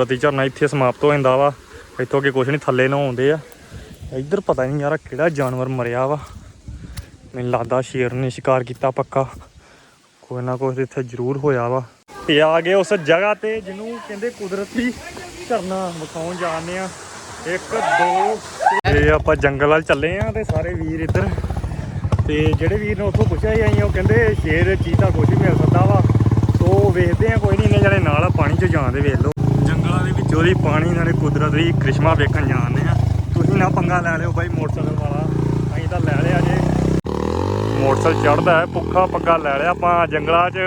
ਪ੍ਰਤੀ ਝਰਨਾ ਇੱਥੇ ਸਮਾਪਤ ਹੋ ਜਾਂਦਾ ਵਾ। ਇੱਥੋਂ ਅੱਗੇ ਕੁਝ ਨਹੀਂ, ਥੱਲੇ ਨੂੰ ਆਉਂਦੇ ਆ। ਇੱਧਰ ਪਤਾ ਨਹੀਂ ਯਾਰ ਕਿਹੜਾ ਜਾਨਵਰ ਮਰਿਆ ਵਾ। ਮੈਨੂੰ ਲੱਗਦਾ ਸ਼ੇਰ ਨੇ ਸ਼ਿਕਾਰ ਕੀਤਾ ਪੱਕਾ। ਕੋਈ ਨਾ ਕੋਈ ਇੱਥੇ ਜ਼ਰੂਰ ਹੋਇਆ ਵਾ। ਇਹ ਆ ਗਏ ਉਸ ਜਗ੍ਹਾ ਤੇ ਜਿਹਨੂੰ ਕਹਿੰਦੇ ਕੁਦਰਤੀ ਝਰਨਾ ਵਿਖਾਉਣ ਜਾਂਦੇ ਆ। ਇੱਕ, ਦੋ, ਤੇ ਆਪਾਂ ਜੰਗਲ ਵੱਲ ਚੱਲੇ ਆ ਤੇ ਸਾਰੇ ਵੀਰ ਇੱਧਰ। ਤੇ ਜਿਹੜੇ ਵੀਰ ਨੇ ਉੱਥੋਂ ਪੁੱਛਿਆ ਹੀ ਅਸੀਂ ਉਹ ਕਹਿੰਦੇ ਸ਼ੇਰ ਚੀਤਾ ਕੁਝ ਵੀ ਮਿਲ ਸਕਦਾ ਵਾ। ਸੋ ਵੇਖਦੇ ਆ, ਕੋਈ ਨਹੀਂ, ਇੰਨੇ ਜਣੇ ਨਾਲ ਪਾਣੀ 'ਚ ਜਾਂਦੇ ਵੇਖ ਲਓ। ਜੰਗਲਾਂ ਦੇ ਵਿੱਚੋਂ ਦੀ ਪਾਣੀ ਨਾਲੇ ਕੁਦਰਤ ਦੀ ਕ੍ਰਿਸ਼ਮਾ ਵੇਖਣ ਜਾਂਦੇ ਆ। ਤੁਸੀਂ ਨਾ ਪੰਗਾ ਲੈ ਲਿਓ ਬਾਈ ਮੋਟਰਸਾਈਕਲ ਵਾਲਾ, ਅਸੀਂ ਤਾਂ ਲੈ ਲਿਆ ਜੇ। ਮੋਟਰਸਾਈਕਲ ਚੜਦਾ ਹੈ ਪੁੱਖਾ ਪੱਗਾ ਲੈ ਲਿਆ ਆਪਾਂ ਜੰਗਲਾਂ 'ਚ।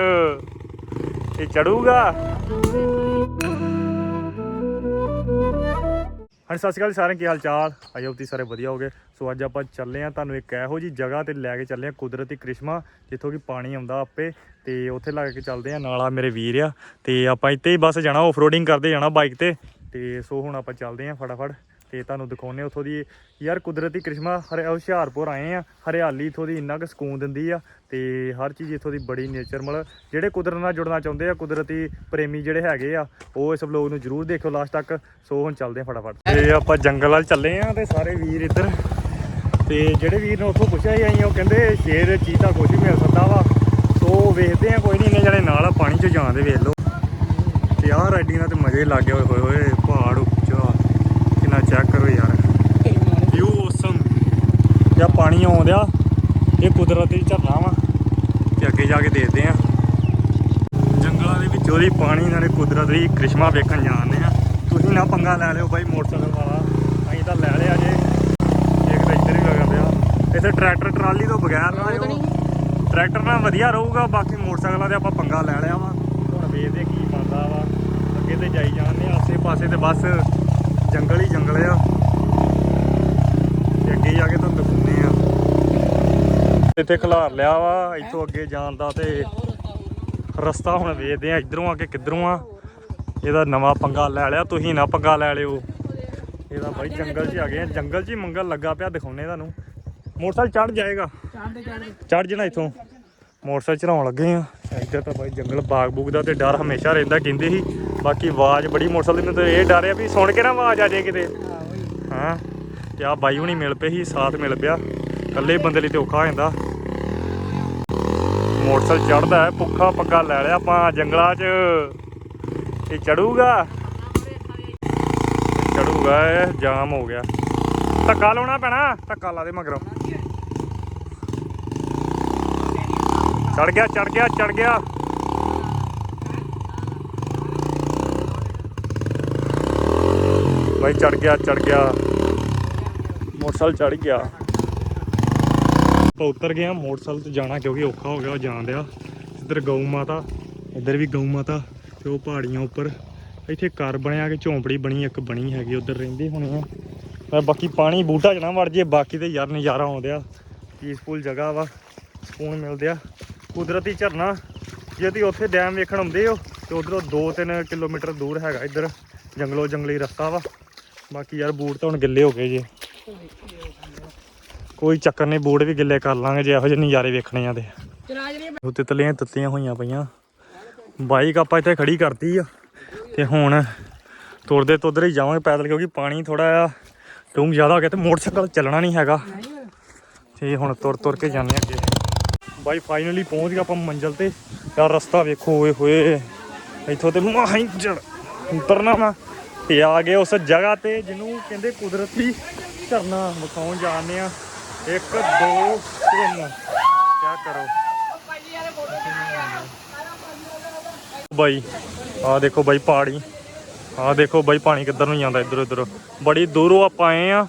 ਇਹ ਚੜੂਗਾ ਹਾਂਜੀ, ਸਤਿ ਸ਼੍ਰੀ ਅਕਾਲ ਜੀ ਸਾਰਿਆਂ ਕੀ ਹਾਲ ਚਾਲ ਆਈ ਹੋਪ ਤੁਸੀਂ ਸਾਰੇ ਵਧੀਆ ਹੋਗੇ ਸੋ ਅੱਜ ਆਪਾਂ ਚੱਲੇ ਆ ਤੁਹਾਨੂੰ ਇੱਕ ਇਹੋ ਜੀ ਜਗ੍ਹਾ ਤੇ ਲੈ ਕੇ ਚੱਲੇ ਆ ਕੁਦਰਤੀ ਕ੍ਰਿਸ਼ਮਾ, ਜਿੱਥੋਂ ਕਿ ਪਾਣੀ ਆਉਂਦਾ ਆਪੇ। ਤੇ ਉੱਥੇ ਲੱਗ ਕੇ ਚੱਲਦੇ ਆ ਨਾਲ ਆ ਮੇਰੇ ਵੀਰ ਆ। ਤੇ ਆਪਾਂ ਇੱਥੇ ਹੀ ਬਸ ਜਾਣਾ ਆਫਰੋਡਿੰਗ ਕਰਦੇ ਜਾਣਾ ਬਾਈਕ ਤੇ। ਤੇ ਸੋ ਹੁਣ ਆਪਾਂ ਚੱਲਦੇ ਆ ਫਟਾਫਟ। ਤੇ ਤੁਹਾਨੂੰ ਦਿਖਾਉਨੇ ਉੱਥੋਂ ਦੀ ਯਾਰ ਕੁਦਰਤੀ ਕ੍ਰਿਸ਼ਮਾ, ਹਰਿਆ, ਹੁਸ਼ਿਆਰਪੁਰ ਆਏ ਆ ਹਰਿਆਲੀ ਇੱਥੋਂ ਦੀ ਇੰਨਾ ਕੁ ਸਕੂਨ ਦਿੰਦੀ ਆ ਤੇ ਹਰ ਚੀਜ਼ ਇੱਥੋਂ ਦੀ ਬੜੀ ਨੇਚਰ ਮਤਲਬ ਜਿਹੜੇ ਕੁਦਰਤ ਨਾਲ ਜੁੜਨਾ ਚਾਹੁੰਦੇ ਆ, ਕੁਦਰਤੀ ਪ੍ਰੇਮੀ ਜਿਹੜੇ ਹੈਗੇ ਆ, ਉਹ ਇਸ ਵਲੋਗ ਨੂੰ ਜਰੂਰ ਦੇਖਿਓ ਲਾਸਟ ਤੱਕ। ਸੋ ਹੁਣ ਚੱਲਦੇ ਆ ਫਟਾਫਟ। ਤੇ ਆਪਾਂ ਜੰਗਲ ਵੱਲ ਚੱਲੇ ਆ ਤੇ ਸਾਰੇ ਵੀਰ ਇੱਧਰ। ਤੇ ਜਿਹੜੇ ਵੀਰ ਨੇ ਉੱਥੋਂ ਪੁੱਛਿਆ ਹੀ ਅਸੀਂ ਉਹ ਕਹਿੰਦੇ ਸ਼ੇਰ ਚੀਤਾ ਕੁਝ ਵੀ ਮਿਲ ਸਕਦਾ ਵਾ। ਸੋ ਵੇਖਦੇ ਆ ਕੋਈ ਨਹੀਂ ਇਹਨਾਂ ਜਣੇ ਨਾਲ ਆ, ਪਾਣੀ 'ਚ ਜਾਂਦੇ ਵੇਖ ਲਓ। ਤੇ ਆਹ ਰਾਈਡਿੰਗ ਦਾ ਤੇ ਮਜ਼ੇ ਹੀ ਲੱਗ ਗਏ ਹੋਏ ਹੋਏ ਪਹਾੜ ਕਿੰਨਾ ਚੈੱਕ ਕਰੋ ਯਾਰ। ਵਿਊ ਔਸਮ ਜਾਂ ਪਾਣੀ ਆਉਂਦਿਆ ਇਹ ਕੁਦਰਤੀ ਝਰਨਾ ਵਾ ਤੇ ਅੱਗੇ ਜਾ ਕੇ ਦੇਖਦੇ ਆ। ਜੰਗਲਾਂ ਦੇ ਵਿੱਚੋਂ ਦੀ ਪਾਣੀ ਨਾਲੇ ਕੁਦਰਤ ਦੀ ਕ੍ਰਿਸ਼ਮਾ ਵੇਖਣ ਜਾਂਦੇ ਆ। ਤੁਸੀਂ ਨਾ ਪੰਗਾ ਲੈ ਲਿਓ ਬਾਈ ਮੋਟਰਸਾਈਕਲ ਵਾਲਾ। ਅਸੀਂ ਤਾਂ ਲੈ ਲਿਆ ਜੇ। ਇੱਕ ਤਾਂ ਇੱਧਰ ਵੀ ਲਗਾ ਪਿਆ। ਇੱਥੇ ਟਰੈਕਟਰ ਟਰਾਲੀ ਤੋਂ ਬਗੈਰ ਨਾ ਆਇਓ। ਟਰੈਕਟਰ ਨਾਲ ਵਧੀਆ ਰਹੂਗਾ ਬਾਕੀ ਮੋਟਰਸਾਈਕਲਾਂ ਤੇ ਆਪਾਂ ਪੰਗਾ ਲੈ ਲਿਆ ਵਾ। ਹੁਣ ਵੇਖਦੇ ਕੀ ਬਣਦਾ ਵਾ। ਅੱਗੇ ਤੇ ਜਾਈ ਜਾਂਦੇ ਆਸੇ ਪਾਸੇ ਤੇ ਬਸ ਜੰਗਲ ਹੀ ਜੰਗਲ ਆ। ਤੇ ਅੱਗੇ ਜਾ ਕੇ ਤੁਹਾਨੂੰ ਦਿਖਾਉਂਦੇ ਆ। ਇੱਥੇ ਖਲਾਰ ਲਿਆ ਵਾ ਇੱਥੋਂ ਅੱਗੇ ਜਾਣ ਦਾ ਤੇ ਰਸਤਾ ਹੁਣ ਵੇਖਦੇ ਆ ਇਧਰੋਂ ਆ ਕੇ ਕਿੱਧਰੋਂ ਆ। ਇਹਦਾ ਨਵਾਂ ਪੰਗਾ ਲੈ ਲਿਆ ਤੁਸੀਂ ਨਾ ਪੰਗਾ ਲੈ ਲਿਓ। ਇਹਦਾ ਬਾਈ ਜੰਗਲ 'ਚ ਆ ਗਏ ਆ। ਜੰਗਲ 'ਚ ਹੀ ਮੰਗਲ ਲੱਗਾ ਪਿਆ ਦਿਖਾਉਣੇ ਤੁਹਾਨੂੰ। ਮੋਟਰਸਾਈਕਲ ਚੜ ਜਾਏਗਾ। ਚੜ ਜਣਾ ਇੱਥੋਂ। ਮੋਟਰਸਾਈਕਲ ਚਲਾਉਣ ਲੱਗੇ ਆ। ਇੱਧਰ ਤਾਂ ਬਾਈ ਜੰਗਲ ਬਾਗ ਬੂਗ ਦਾ ਤੇ ਡਰ ਹਮੇਸ਼ਾ ਰਹਿੰਦਾ ਕਹਿੰਦੇ ਸੀ। ਬਾਕੀ ਆਵਾਜ਼ ਬੜੀ ਮੋਟਰਸਾਈਕਲ ਦੀ ਮੈਨੂੰ ਤਾਂ ਇਹ ਡਰ ਆ ਵੀ ਸੁਣ ਕੇ ਨਾ ਆਵਾਜ਼ ਆ ਜਾਏ ਕਿਤੇ। ਹਾਂ ਤੇ ਆ ਬਾਈ ਹੁਣੀ ਮਿਲ ਪਏ ਸੀ ਸਾਥ ਮਿਲ ਪਿਆ। ਇਕੱਲੇ ਬੰਦੇ ਲਈ ਤੇ ਔਖਾ ਹੋ ਜਾਂਦਾ। ਮੋਟਰਸਾਈਕਲ ਚੜਦਾ ਹੈ ਪੁੱਖਾ ਪੱਗਾ ਲੈ ਲਿਆ ਆਪਾਂ ਜੰਗਲਾਂ 'ਚ। ਇਹ ਚੜੂਗਾ? ਚੜੂਗਾ ਇਹ ਜਾਮ ਹੋ ਗਿਆ। ਧੱਕਾ ਲਾਉਣਾ ਪੈਣਾ ਧੱਕਾ ਲਾ ਦੇ ਮਗਰੋਂ। ਚੜ ਗਿਆ ਚੜ ਗਿਆ ਚੜ ਗਿਆ। ਭਾਈ ਚੜ ਗਿਆ ਚੜ ਗਿਆ। ਮੋਟਰਸਾਈਕਲ ਚੜ ਗਿਆ। ਆਪਾਂ ਉਤਰ ਗਏ ਆ ਮੋਟਰਸਾਈਕਲ ਤੇ ਜਾਣਾ ਕਿਉਂਕਿ ਔਖਾ ਹੋ ਗਿਆ, ਉਹ ਜਾਣ ਦਿਆ ਇੱਧਰ ਗਊ ਮਾਤਾ, ਇੱਧਰ ਵੀ ਗਊ ਮਾਤਾ ਤੇ ਉਹ ਪਹਾੜੀਆਂ ਉੱਪਰ। ਇੱਥੇ ਘਰ ਬਣਿਆ ਕਿ ਝੌਂਪੜੀ ਬਣੀ, ਇੱਕ ਬਣੀ ਹੈਗੀ, ਉਧਰ ਰਹਿੰਦੇ ਹੋਣੇ ਆ। ਬਾਕੀ ਪਾਣੀ ਬੂਟਾ ਜਣਾ ਵੜ ਜੇ ਬਾਕੀ ਤੇ ਯਾਰ ਨਜ਼ਾਰਾ ਆਉਂਦਿਆ। ਪੀਸਫੁਲ ਜਗ੍ਹਾ ਵਾ, ਸਕੂਨ ਮਿਲਦੇ ਕੁਦਰਤੀ ਝਰਨਾ। ਜੇ ਤੁਸੀਂ ਉੱਥੇ ਡੈਮ ਵੇਖਣ ਆਉਂਦੇ ਹੋ, ਤੇ ਉਧਰੋਂ 2-3 ਕਿਲੋਮੀਟਰ ਦੂਰ ਹੈਗਾ ਇੱਧਰ। ਜੰਗਲੋ ਜੰਗਲੀ ਰਸਤਾ ਵਾ। ਬਾਕੀ ਯਾਰ ਬੂਟ ਤਾਂ ਹੁਣ ਗਿੱਲੇ ਹੋ ਗਏ ਜੇ। ਕੋਈ ਚੱਕਰ ਨਹੀਂ, ਬੂਟ ਵੀ ਗਿੱਲੇ ਕਰ ਲਾਂਗੇ ਜੇ ਇਹੋ ਜਿਹੇ ਨਜ਼ਾਰੇ ਵੇਖਣੇ ਆ ਤੇ। ਉਹ ਤਿਤਲੀਆਂ ਤੱਤੀਆਂ ਹੋਈਆਂ ਪਈਆਂ। ਬਾਈਕ ਆਪਾਂ ਇੱਥੇ ਖੜੀ ਕਰਤੀ ਆ। ਤੇ ਹੁਣ ਤੁਰਦੇ ਤੁਰਦੇ ਹੀ ਜਾਵਾਂਗੇ ਪੈਦਲ, ਕਿਉਂਕਿ ਪਾਣੀ ਥੋੜਾ ਆ। ਡੂੰਘ ਜ਼ਿਆਦਾ ਹੋ ਗਿਆ ਤੇ ਮੋਟਰਸਾਈਕਲ ਚੱਲਣਾ ਨਹੀਂ ਹੈਗਾ। ਤੇ ਹੁਣ ਤੁਰ ਤੁਰ ਕੇ ਜਾਂਦੇ ਅੱਗੇ। ਬਾਈ ਫਾਈਨਲੀ ਪਹੁੰਚ ਗਏ ਆਪਾਂ ਮੰਜ਼ਲ ਤੇ। ਯਾਰ ਰਸਤਾ ਵੇਖੋ ਓਏ ਹੋਏ। ਇੱਥੋਂ ਤੇ ਮਾਹੀਂ ਜੜ। ਉਤਰਨਾ ਵਾ। ਤੇ ਆ ਗਏ ਉਸ ਜਗ੍ਹਾ ਤੇ ਜਿਹਨੂੰ ਕਹਿੰਦੇ ਕੁਦਰਤੀ ਝਰਨਾ ਵਿਖਾਉਣ ਜਾਂਦੇ ਆ ਇੱਕ, ਦੋ, ਤਿੰਨ। ਕਿਆ ਕਰੋ? ਬਾਈ ਆ ਦੇਖੋ ਬਾਈ ਪਹਾੜੀ ਆ ਦੇਖੋ ਬਾਈ ਪਾਣੀ ਕਿੱਧਰ ਨੂੰ ਜਾਂਦਾ ਇੱਧਰ ਉੱਧਰ ਬੜੀ ਦੂਰੋਂ ਆਪਾਂ ਆਏ ਆ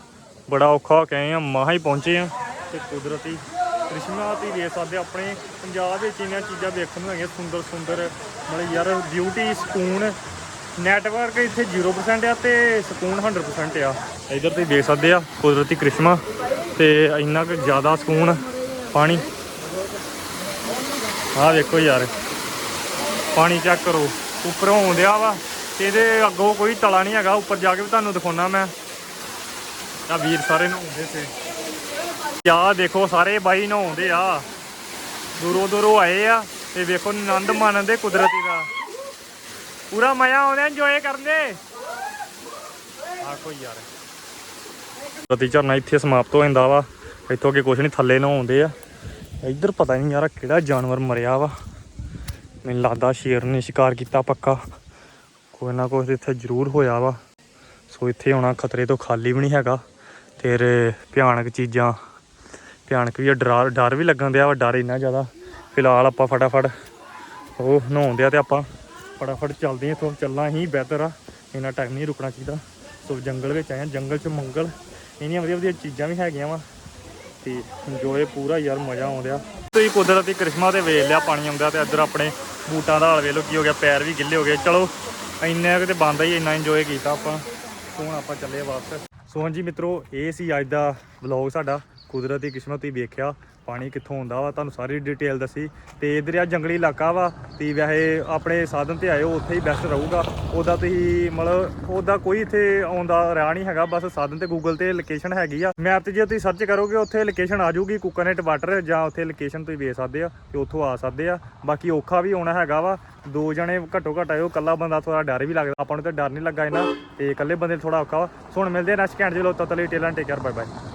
ਬੜਾ ਔਖਾ ਹੋ ਕੇ ਆਏ ਆ ਮਹਾ ਹੀ ਪਹੁੰਚੇ ਆ ਤੇ ਕੁਦਰਤੀ ਕ੍ਰਿਸ਼ਮਾ ਤੇ ਵੇਖ ਸਕਦੇ ਆਪਣੇ ਪੰਜਾਬ ਵਿੱਚ ਇਹਨਾਂ ਚੀਜ਼ਾਂ ਦੇਖਣ ਨੂੰ ਹੈਗੀਆਂ, ਸੁੰਦਰ ਸੁੰਦਰ, ਮਤਲਬ ਯਾਰ ਬਿਊਟੀ ਸਕੂਨ ਨੈਟਵਰਕ ਇੱਥੇ 0% ਆ ਤੇ ਸਕੂਨ 100% ਆ। ਇਧਰ ਤੁਸੀਂ ਦੇਖ ਸਕਦੇ ਆ ਕੁਦਰਤੀ ਕ੍ਰਿਸ਼ਮਾ ਤੇ ਇੰਨਾ ਕੁ ਜ਼ਿਆਦਾ ਸਕੂਨ, ਪਾਣੀ। ਆਹ ਦੇਖੋ ਯਾਰ, ਪਾਣੀ ਚੈੱਕ ਕਰੋ, ਉੱਪਰੋਂ ਆਉਂਦਿਆ ਵਾ ਤੇ ਇਹਦੇ ਅੱਗੋਂ ਕੋਈ ਤਲਾ ਨਹੀਂ ਹੈਗਾ, ਉੱਪਰ ਜਾ ਕੇ ਵੀ ਤੁਹਾਨੂੰ ਦਿਖਾਉਣਾ ਮੈਂ। ਆ ਵੀਰ ਸਾਰੇ ਨੂੰ ਨਹਾਉਂਦੇ ਸੀ ਆ ਦੇਖੋ, ਸਾਰੇ ਬਾਈ ਨਹਾਉਂਦੇ ਆ। ਦੂਰੋਂ ਦੂਰੋਂ ਆਏ ਆ ਤੇ ਵੇਖੋ, ਆਨੰਦ ਮਾਣਨ ਕੁਦਰਤੀ ਦਾ। ਪੂਰਾ ਮਜ਼ਾ ਆਉਂਦਾ ਇੰਜੋਏ ਕਰਦੇ। ਕੋਈ ਯਾਰ। ਪ੍ਰਤੀ ਝਰਨਾ ਇੱਥੇ ਸਮਾਪਤ ਹੋ ਜਾਂਦਾ ਵਾ। ਇੱਥੋਂ ਅੱਗੇ ਕੁਝ ਨਹੀਂ ਥੱਲੇ ਨੂੰ ਆ। ਇੱਧਰ ਪਤਾ ਨਹੀਂ ਯਾਰ ਕਿਹੜਾ ਜਾਨਵਰ ਮਰਿਆ ਵਾ। ਮੈਨੂੰ ਲੱਗਦਾ ਸ਼ੇਰ ਨੇ ਸ਼ਿਕਾਰ ਕੀਤਾ ਪੱਕਾ। ਕੋਈ ਨਾ ਕੋਈ ਇੱਥੇ ਜ਼ਰੂਰ ਹੋਇਆ ਵਾ। ਸੋ ਇੱਥੇ ਆਉਣਾ ਖਤਰੇ ਤੋਂ ਖਾਲੀ ਵੀ ਨਹੀਂ ਹੈਗਾ। ਤੇਰੇ ਭਿਆਨਕ ਚੀਜ਼ਾਂ ਭਿਆਨਕ ਵੀ ਆ, ਡਰ ਡਰ ਵੀ ਲੱਗਣ ਦਿਆ ਵਾ ਡਰ ਇੰਨਾ ਜ਼ਿਆਦਾ। ਫਿਲਹਾਲ ਆਪਾਂ ਫਟਾਫਟ ਉਹ ਨਹਾਉਂਦੇ ਆ ਤੇ ਆਪਾਂ ਫਟਾਫਟ ਚੱਲਦੇ ਆ ਇੱਥੋਂ ਚੱਲਣਾ ਹੀ ਬਿਹਤਰ ਆ ਇੰਨਾ ਟਾਈਮ ਨਹੀਂ ਰੁਕਣਾ ਚਾਹੀਦਾ। ਸੋ ਜੰਗਲ ਵਿੱਚ ਆਏ ਆ ਜੰਗਲ 'ਚ ਮੰਗਲ। ਇੰਨੀਆਂ ਵਧੀਆ ਵਧੀਆ ਚੀਜ਼ਾਂ ਵੀ ਹੈਗੀਆਂ ਵਾ। ਤੇ ਇੰਜੋਏ ਪੂਰਾ ਯਾਰ ਮਜ਼ਾ ਆਉਂਦਿਆ ਤੁਸੀਂ ਕੁਦਰਤੀ ਕ੍ਰਿਸ਼ਮਾ ਤੇ ਵੇਖ ਲਿਆ ਪਾਣੀ ਆਉਂਦਾ ਤੇ ਇੱਧਰ ਆਪਣੇ ਬੂਟਾਂ ਦਾ ਹਾਲ ਵੇਖ ਲਓ ਕੀ ਹੋ ਗਿਆ ਪੈਰ ਵੀ ਗਿੱਲੇ ਹੋ ਗਏ। ਚਲੋ ਇੰਨਾ ਕੁ ਤੇ ਬੰਦਾ ਹੀ ਇੰਨਾ ਇੰਜੋਏ ਕੀਤਾ ਆਪਾਂ। ਹੁਣ ਆਪਾਂ ਚੱਲੇ ਵਾਪਸ। ਸੋ ਹਾਂਜੀ ਮਿੱਤਰੋ ਇਹ ਸੀ ਅੱਜ ਦਾ ਵਲੌਗ ਸਾਡਾ। ਕੁਦਰਤੀ ਕਿਸਮਤ ਤੁਸੀਂ ਵੇਖਿਆ, ਪਾਣੀ ਕਿੱਥੋਂ ਆਉਂਦਾ ਵਾ, ਤੁਹਾਨੂੰ ਸਾਰੀ ਡਿਟੇਲ ਦੱਸੀ। ਤੇ ਇਧਰ ਆ ਜੰਗਲੀ ਇਲਾਕਾ ਵਾ, ਤੇ ਵੈਸੇ ਆਪਣੇ ਸਾਧਨ ਤੇ ਆਇਓ, ਉੱਥੇ ਹੀ ਬੈਸਟ ਰਹੂਗਾ। ਉਹਦਾ ਤੁਸੀਂ ਮਤਲਬ ਉਹਦਾ ਕੋਈ ਇੱਥੇ ਆਉਂਦਾ ਰਾਹ ਨਹੀਂ ਹੈਗਾ, ਬਸ ਸਾਧਨ ਤੇ ਗੂਗਲ ਤੇ ਲੋਕੇਸ਼ਨ ਹੈਗੀ ਆ। ਮੈਪ ਤੇ ਜੇ ਤੁਸੀਂ ਸਰਚ ਕਰੋਗੇ, ਉੱਥੇ ਲੋਕੇਸ਼ਨ ਆ ਜਾਊਗੀ ਕੁਕਰਨੇਟ ਵਾਟਰ ਜਾਂ ਉੱਥੇ ਲੋਕੇਸ਼ਨ ਤੁਸੀਂ ਵੇਖ ਸਕਦੇ ਆ, ਤੇ ਉੱਥੋਂ ਆ ਸਕਦੇ ਆ। ਬਾਕੀ ਔਖਾ ਵੀ ਆਉਣਾ ਹੈਗਾ ਵਾ, ਦੋ ਜਣੇ ਘੱਟੋ ਘੱਟ ਆਇਓ ਕੱਲਾ ਬੰਦਾ ਥੋੜਾ ਡਰ ਵੀ ਲੱਗਦਾ, ਆਪਾਂ ਨੂੰ ਤਾਂ ਡਰ ਨਹੀਂ ਲੱਗਾ ਇਹਨਾਂ ਤੇ ਇਕੱਲੇ ਬੰਦੇ ਥੋੜਾ ਔਖਾ ਵਾ। ਸੋ ਹੁਣ ਮਿਲਦੇ ਆ ਨੈਕਸਟ ਘੰਟੇ ਚਲੋ ਤਤਲੀ ਟੇਲਨ ਟੇਕ ਕੇਅਰ ਬਾਏ ਬਾਏ